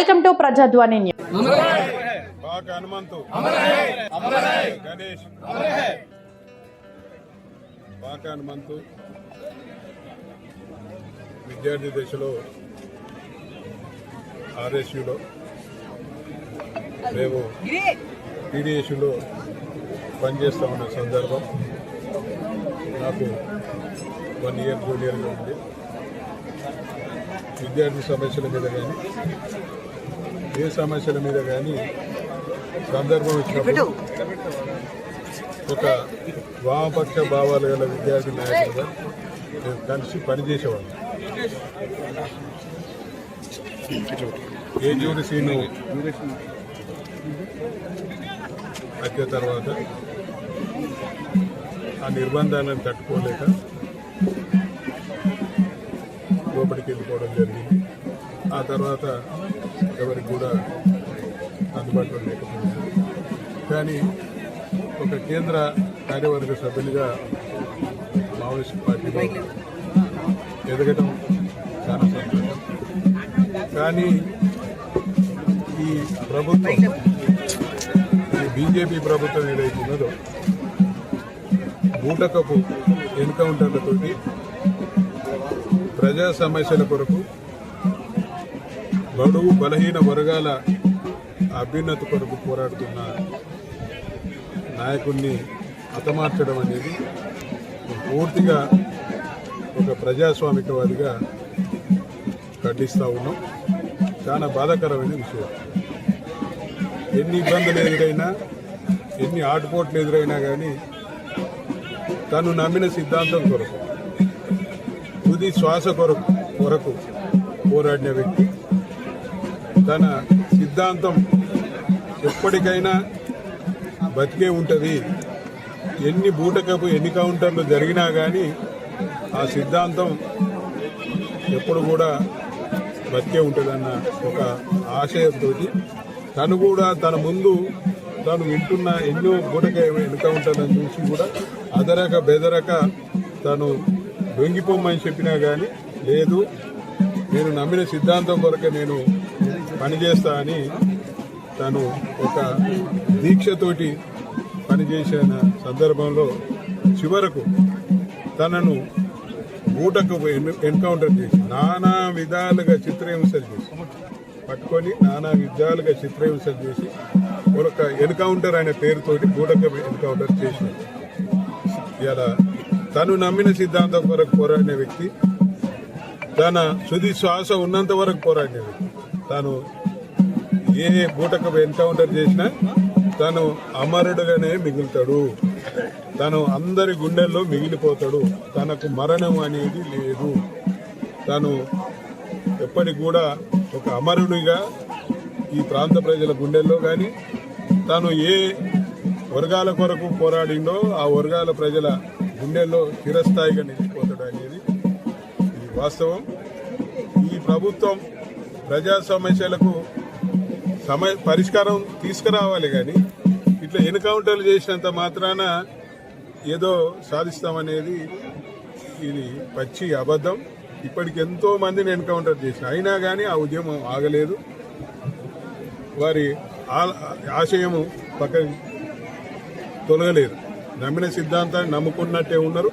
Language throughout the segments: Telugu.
Welcome to Prajadhwani Hanumanthu. Ganesh. Hanumanthu. విద్యార్థి దశలో ఆర్ఎస్యులో మేము టీడీఎస్యులో పనిచేస్తూ ఉన్న సందర్భం. నాకు వన్ ఇయర్ జూనియర్గా ఉంది. విద్యార్థి సమస్యల మీద కానీ ఏ సమస్యల మీద కానీ సందర్భం వచ్చినప్పుడు ఒక వామపక్ష భావాలు గల విద్యార్థి నాయకులుగా మేము కలిసి పనిచేసేవాళ్ళం. ఏజూరి సీను హత్య తర్వాత ఆ నిర్బంధాలను తట్టుకోలేక లోపలికి వెళ్ళిపోవడం జరిగింది. ఆ తర్వాత ఎవరికి కూడా అందుబాటులో లేకపోయింది. కానీ ఒక కేంద్ర కార్యవర్గ సభ్యునిగా మావోయిస్ట్ పార్టీలో ఎదగడం చాలా సంతోషం. కానీ ఈ ప్రభుత్వం ఈ బీజేపీ ప్రభుత్వం ఏదైతే ఉన్నదో బూటకపు ఎన్కౌంటర్లతోటి ప్రజా సమస్యల కొరకు బడుగు బలహీన వర్గాల అభ్యున్నతి కొరకు పోరాడుతున్న నాయకుడిని హతమార్చడం అనేది పూర్తిగా ఒక ప్రజాస్వామికవాదిగా ఖండిస్తూ ఉన్నాం. చాలా బాధాకరమైన విషయం. ఎన్ని ఇబ్బందులు ఎదురైనా ఎన్ని ఆటుపోట్లు ఎదురైనా కానీ తను నమ్మిన సిద్ధాంతం కొరకు తుది శ్వాస కొరకు కొరకు పోరాడిన వ్యక్తి తన సిద్ధాంతం ఎప్పటికైనా బతికే ఉంటుంది. ఎన్ని బూటకపు ఎన్ని కౌంటర్లు జరిగినా కానీ ఆ సిద్ధాంతం ఎప్పుడు కూడా బతికే ఉంటుందన్న ఒక ఆశయంతో తను కూడా తన ముందు తను వింటున్న ఎన్నో బూటక ఎన్కౌంటర్లను చూసి కూడా అదరక బెదరక తను దొంగిపోమని చెప్పినా కానీ లేదు నేను నమ్మిన సిద్ధాంతం కొరకే నేను పనిచేస్తా అని తను ఒక దీక్షతోటి పనిచేసిన సందర్భంలో చివరకు తనను ఊటకు ఎన్కౌంటర్ చేసి నానా విధాలుగా చిత్రహింసలు చేసి పట్టుకొని నానా విధాలుగా చిత్రహింసలు చేసి ఒక ఎన్కౌంటర్ అనే పేరుతోటి బూటక ఎన్కౌంటర్ చేసినాడు. ఇలా తను నమ్మిన సిద్ధాంతం కొరకు పోరాడిన వ్యక్తి తన సుది శ్వాస ఉన్నంత వరకు పోరాడిన వ్యక్తి. తాను ఏ బూటక ఎన్కౌంటర్ చేసినా తను అమరుడుగానే మిగులుతాడు. తను అందరి గుండెల్లో మిగిలిపోతాడు. తనకు మరణం అనేది లేదు. తను ఎప్పటికి కూడా ఒక అమరునిగా ఈ ప్రాంత ప్రజల గుండెల్లో కానీ తను ఏ వర్గాల కొరకు పోరాడిండో ఆ వర్గాల ప్రజల గుండెల్లో చిరస్థాయిగా నిలిచిపోతాడు అనేది ఇది వాస్తవం. ఈ ప్రభుత్వం ప్రజా సమస్యలకు సమ పరిష్కారం తీసుకురావాలి కానీ ఇట్లా ఎన్కౌంటర్లు చేసినంత మాత్రాన ఏదో సాధిస్తామనేది ఇది పచ్చి అబద్ధం. ఇప్పటికి ఎంతో మందిని ఎన్కౌంటర్ చేసిన. అయినా కానీ ఆ ఉద్యమం ఆగలేదు. వారి ఆ- ఆశయము పక్కన తొలగలేదు. నమ్మిన సిద్ధాంతాన్ని నమ్ముకున్నట్టే ఉన్నారు.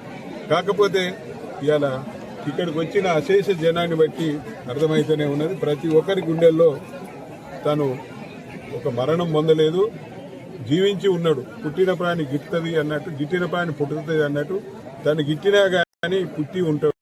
కాకపోతే ఇవాళ ఇక్కడికి వచ్చిన అశేష జనాన్ని బట్టి అర్థమైతేనే ఉన్నది. ప్రతి ఒక్కరి గుండెల్లో తను ఒక మరణం పొందలేదు. జీవించి ఉన్నాడు. పుట్టిన ప్రాణి గిట్టది అన్నట్టు గిట్టిన ప్రాణి పుట్టుతుంది అన్నట్టు. తను గిట్టినా కానీ పుట్టి ఉంటాడు.